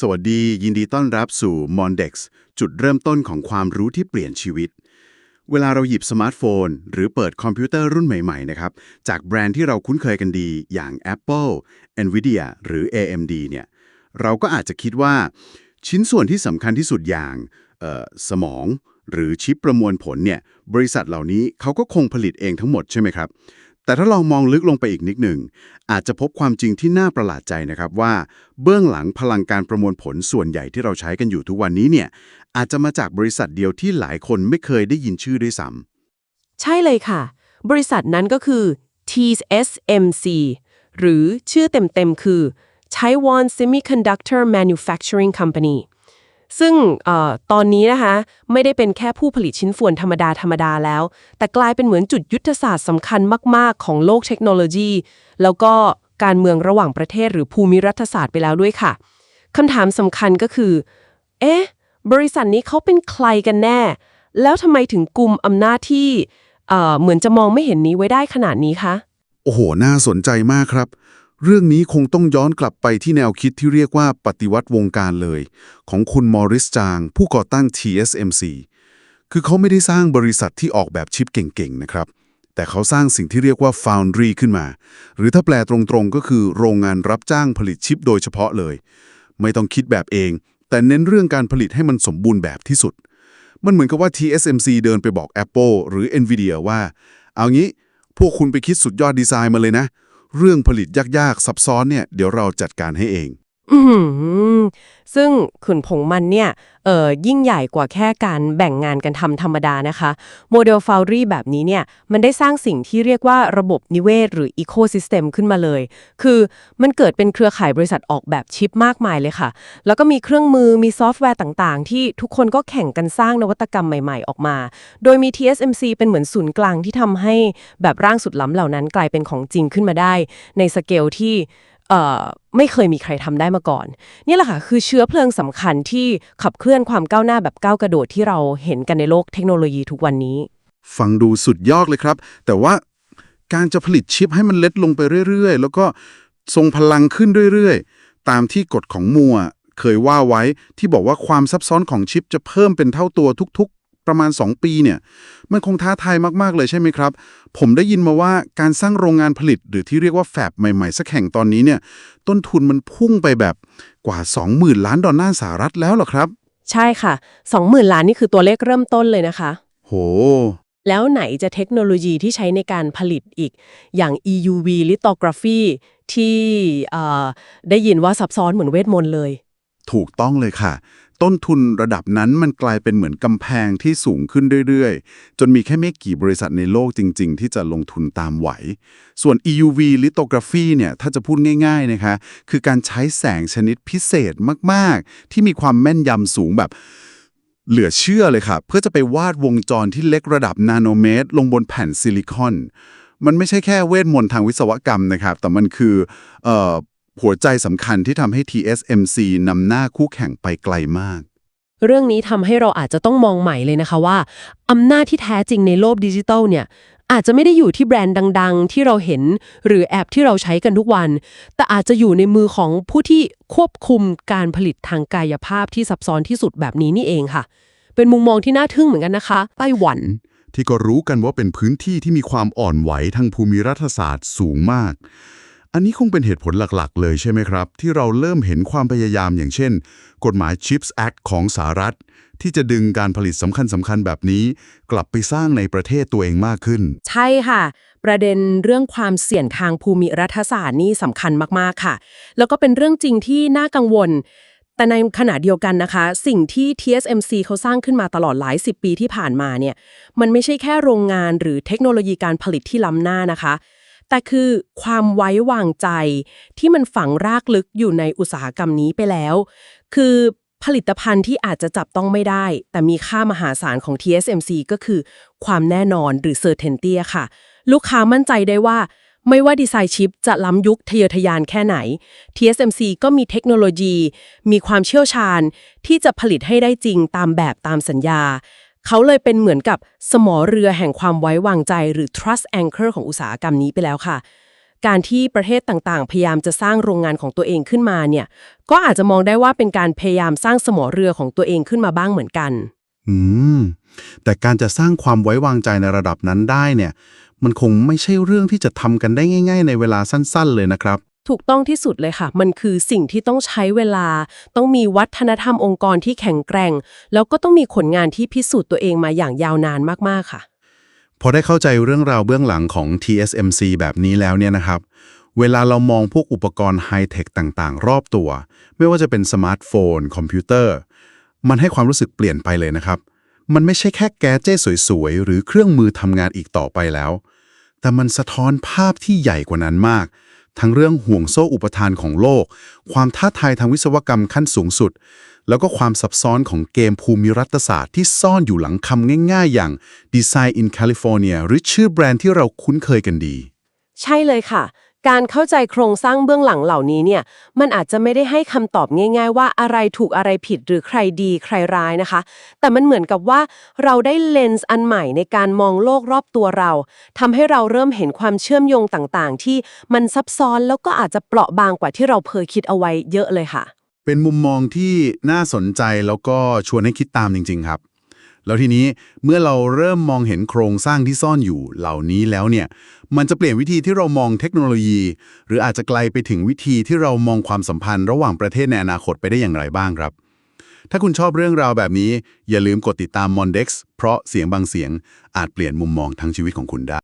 สวัสดียินดีต้อนรับสู่ Mondex จุดเริ่มต้นของความรู้ที่เปลี่ยนชีวิต เวลาเราหยิบสมาร์ทโฟน หรือเปิดคอมพิวเตอร์รุ่นใหม่ๆนะครับจากแบรนด์ที่เราคุ้นเคยกันดีอย่าง Apple, Nvidia หรือ AMD เนี่ยเราก็อาจจะคิดว่าชิ้นส่วนที่สำคัญที่สุดอย่างสมอง หรือชิปประมวลผลเนี่ยบริษัทเหล่านี้เขาก็คงผลิตเองทั้งหมดใช่ไหมครับ แต่ถ้าลองมองลึกลงไปอีกนิดหนึ่ง อาจจะพบความจริงที่น่าประหลาดใจนะครับว่าเบื้องหลังพลังการประมวลผลส่วนใหญ่ที่เราใช้กันอยู่ทุกวันนี้เนี่ยอาจจะมาจากบริษัทเดียวที่หลายคนไม่เคยได้ยินชื่อด้วยซ้ำใช่เลยค่ะ บริษัทนั้นก็คือ TSMC หรือชื่อเต็มๆคือ Taiwan Semiconductor Manufacturing Company ซึ่งออตอนนี้นะคะ ไม่ได้เป็นแค่ผู้ผลิตชิ้นส่วนธรรมดาธรรมดาแล้ว แต่กลายเป็นเหมือนจุดยุทธศาสตร์สำคัญมาก ๆ ของโลกเทคโนโลยี แล้วก็การเมืองระหว่างประเทศหรือภูมิรัฐศาสตร์ไปแล้วด้วยค่ะคำถามสำคัญก็คือ เอ๊ะ บริษัทนี้เขาเป็นใครกันแน่ แล้วทำไมถึงกลุ่มอำนาจที่เหมือนจะมองไม่เห็นนี้ไว้ได้ขนาดนี้คะ โอ้โห น่าสนใจมากครับ เรื่องนี้คงต้องย้อนกลับไปที่แนวคิดที่เรียกว่าปฏิวัติวงการเลย ของคุณมอริสจาง ผู้ก่อตั้ง TSMC คือเขาไม่ได้สร้างบริษัทที่ออกแบบชิปเก่งๆนะครับ แต่เขาสร้างสิ่งที่เรียกว่า Foundry ขึ้นมา หรือถ้าแปลตรงๆก็คือโรงงานรับจ้างผลิตชิปโดยเฉพาะเลย ไม่ต้องคิดแบบเอง แต่เน้นเรื่องการผลิตให้มันสมบูรณ์แบบที่สุด มันเหมือนกับว่า TSMC เดินไปบอก Apple หรือ Nvidia ว่า เอางี้พวกคุณไปคิดสุดยอดดีไซน์มาเลยนะ เรื่องผลิตยากๆซับซ้อนเนี่ยเดี๋ยวเราจัดการให้เอง อือหือซึ่งขุนผงมันเนี่ยเอ่อยิ่งใหญ่กว่าแค่การแบ่งงานกันทำธรรมดานะคะ โมเดล Foundry แบบนี้เนี่ยมันได้สร้างสิ่งที่เรียกว่าระบบนิเวศ หรือ Ecosystem ขึ้นมาเลย คือมันเกิดเป็นเครือข่ายบริษัทออกแบบชิปมากมายเลยค่ะ แล้วก็มีเครื่องมือมีซอฟต์แวร์ต่างๆ ที่ทุกคนก็แข่งกันสร้างนวัตกรรมใหม่ๆ ออกมา โดยมี TSMC เป็นเหมือนศูนย์กลางที่ทำให้แบบร่างสุดล้ำเหล่านั้นกลายเป็นของจริงขึ้นมาได้ ในสเกลที่ ไม่เคยมีใครทำได้มาก่อน นี่แหละค่ะคือเชื้อเพลิงสำคัญที่ขับเคลื่อนความก้าวหน้าแบบก้าวกระโดดที่เราเห็นกันในโลกเทคโนโลยีทุกวันนี้ ฟังดูสุดยอดเลยครับ แต่ว่าการจะผลิตชิปให้มันเล็กลงไปเรื่อย ๆ แล้วก็ทรงพลังขึ้นเรื่อยๆ ตามที่กฎของมัวเคยว่าไว้ที่บอกว่าความซับซ้อนของชิปจะเพิ่มเป็นเท่าตัวทุกๆ ประมาณ 2 ปีเนี่ยมันคงท้าทายมากๆเลยใช่ไหมครับ ผมได้ยินมาว่าการสร้างโรงงานผลิต หรือที่เรียกว่าแฟบใหม่ๆ สักแห่งตอนนี้เนี่ยต้นทุนมันพุ่งไปแบบกว่า 20,000 ล้านดอลลาร์สหรัฐแล้วเหรอครับ ใช่ค่ะ 20,000 ล้านนี่คือตัวเลขเริ่มต้นเลยนะคะ โห แล้วไหนจะเทคโนโลยีที่ใช้ในการผลิตอีก อย่าง EUV lithography ที่เอ่อได้ยินว่าซับซ้อนเหมือนเวทมนต์เลย ถูกต้องเลยค่ะต้นทุนระดับนั้นมันกลายเป็นเหมือนกำแพงที่สูงขึ้นเรื่อย ๆ จนมีแค่ไม่กี่บริษัทในโลกจริง ๆ ที่จะลงทุนตามไหว ส่วน EUV lithography เนี่ยถ้าจะพูดง่าย ๆ นะคะ คือการใช้แสงชนิดพิเศษมาก ๆ ที่มีความแม่นยำสูงแบบเหลือเชื่อเลยค่ะ เพื่อจะไปวาดวงจรที่เล็กระดับนาโนเมตร ลงบนแผ่นซิลิคอน มันไม่ใช่แค่เวทมนต์ทางวิศวกรรมนะครับ แต่มันคืออ หัวใจสำคัญที่ทำให้ TSMC นำหน้าคู่แข่งไปไกลมาก เรื่องนี้ทำให้เราอาจจะต้องมองใหม่เลยนะคะว่าอำนาจที่แท้จริงในโลกดิจิทัลเนี่ยอาจจะไม่ได้อยู่ที่แบรนด์ดัง ๆ ที่เราเห็นหรือแอปที่เราใช้กันทุกวัน แต่อาจจะอยู่ในมือของผู้ที่ควบคุมการผลิตทางกายภาพที่ซับซ้อนที่สุดแบบนี้นี่เองค่ะ เป็นมุมมองที่น่าทึ่งเหมือนกันนะคะไต้หวัน ที่ก็รู้กันว่าเป็นพื้นที่ที่มีความอ่อนไหวทางภูมิรัฐศาสตร์สูงมาก อันนี้คงเป็นเหตุผลหลักๆ เลยใช่ไหมครับ ที่เราเริ่มเห็นความพยายามอย่างเช่น กฎหมาย CHIPS Act ของสหรัฐ ที่จะดึงการผลิตสำคัญสำคัญๆแบบนี้ กลับไปสร้างในประเทศตัวเองมากขึ้น ใช่ค่ะ ประเด็นเรื่องความเสี่ยงทางภูมิรัฐศาสตร์นี่สำคัญมากๆค่ะ แล้วก็เป็นเรื่องจริงที่น่ากังวล แต่ในขณะเดียวกันนะคะ สิ่งที่ TSMC เขาสร้างขึ้นมาตลอดหลายสิบปีที่ผ่านมาเนี่ยมันไม่ใช่แค่โรงงานหรือเทคโนโลยีการผลิตที่ล้ำหน้านะคะ แต่คือความไว้วางใจที่มันฝังรากลึกอยู่ในอุตสาหกรรมนี้ไปแล้ว คือผลิตภัณฑ์ที่อาจจะจับต้องไม่ได้ แต่มีค่ามหาศาลของ TSMC ก็คือความแน่นอนหรือ certainty ค่ะ ลูกค้ามั่นใจได้ว่า ไม่ว่าดีไซน์ชิปจะล้ำยุคทะเยอทะยานแค่ไหน TSMC ก็มีเทคโนโลยี มีความเชี่ยวชาญที่จะผลิตให้ได้จริงตามแบบตามสัญญา เขาเลยเป็นเหมือนกับสมอเรือแห่งความไว้วางใจหรือ trust anchor ของอุตสาหกรรมนี้ไปแล้วค่ะ การที่ประเทศต่างๆ พยายามจะสร้างโรงงานของตัวเองขึ้นมาเนี่ย ก็อาจจะมองได้ว่าเป็นการพยายามสร้างสมอเรือของตัวเองขึ้นมาบ้างเหมือนกัน อืม แต่การจะสร้างความไว้วางใจในระดับนั้นได้เนี่ย มันคงไม่ใช่เรื่องที่จะทำกันได้ง่าย ๆ ในเวลาสั้น ๆ เลยนะครับ ถูกต้องที่สุดเลยค่ะ มันคือสิ่งที่ต้องใช้เวลา ต้องมีวัฒนธรรมองค์กรที่แข็งแกร่ง แล้วก็ต้องมีผลงานที่พิสูจน์ตัวเองมาอย่างยาวนานมาก ๆ ค่ะ พอได้เข้าใจเรื่องราวเบื้องหลังของ TSMC แบบนี้แล้วเนี่ยนะครับ เวลาเรามองพวกอุปกรณ์ไฮเทคต่างๆ รอบตัว ไม่ว่าจะเป็นสมาร์ทโฟน คอมพิวเตอร์ มันให้ความรู้สึกเปลี่ยนไปเลยนะครับ มันไม่ใช่แค่แกเจ้สวยๆ หรือเครื่องมือทำงานอีกต่อไปแล้ว แต่มันสะท้อนภาพที่ใหญ่กว่านั้นมาก ทั้งเรื่องห่วงโซ่อุปทานของโลก ความท้าทายทางวิศวกรรมขั้นสูงสุด แล้วก็ความซับซ้อนของเกมภูมิรัฐศาสตร์ที่ซ่อนอยู่หลังคำง่ายๆ อย่าง Design in California หรือชื่อแบรนด์ที่เราคุ้นเคยกันดี ใช่เลยค่ะ การเข้าใจโครงสร้างเบื้องหลังเหล่านี้เนี่ย มันอาจจะไม่ได้ให้คำตอบง่าย ๆ ว่าอะไรถูกอะไรผิดหรือใครดีใครร้ายนะคะ แต่มันเหมือนกับว่าเราได้เลนส์อันใหม่ในการมองโลกรอบตัวเราทำให้เราเริ่มเห็นความเชื่อมโยงต่างๆ ที่มันซับซ้อนแล้วก็อาจจะเปราะบางกว่าที่เราเคยคิดเอาไว้เยอะเลยค่ะ เป็นมุมมองที่น่าสนใจแล้วก็ชวนให้คิดตามจริง ๆ ครับ แล้วทีนี้เมื่อเราเริ่มมองเห็นโครงสร้างที่ซ่อนอยู่เหล่านี้แล้วเนี่ย มันจะเปลี่ยนวิธีที่เรามองเทคโนโลยี หรืออาจจะไกลไปถึงวิธีที่เรามองความสัมพันธ์ระหว่างประเทศในอนาคตไปได้อย่างไรบ้างครับ ถ้าคุณชอบเรื่องราวแบบนี้ อย่าลืมกดติดตาม Mondex เพราะเสียงบางเสียงอาจเปลี่ยนมุมมองทั้งชีวิตของคุณได้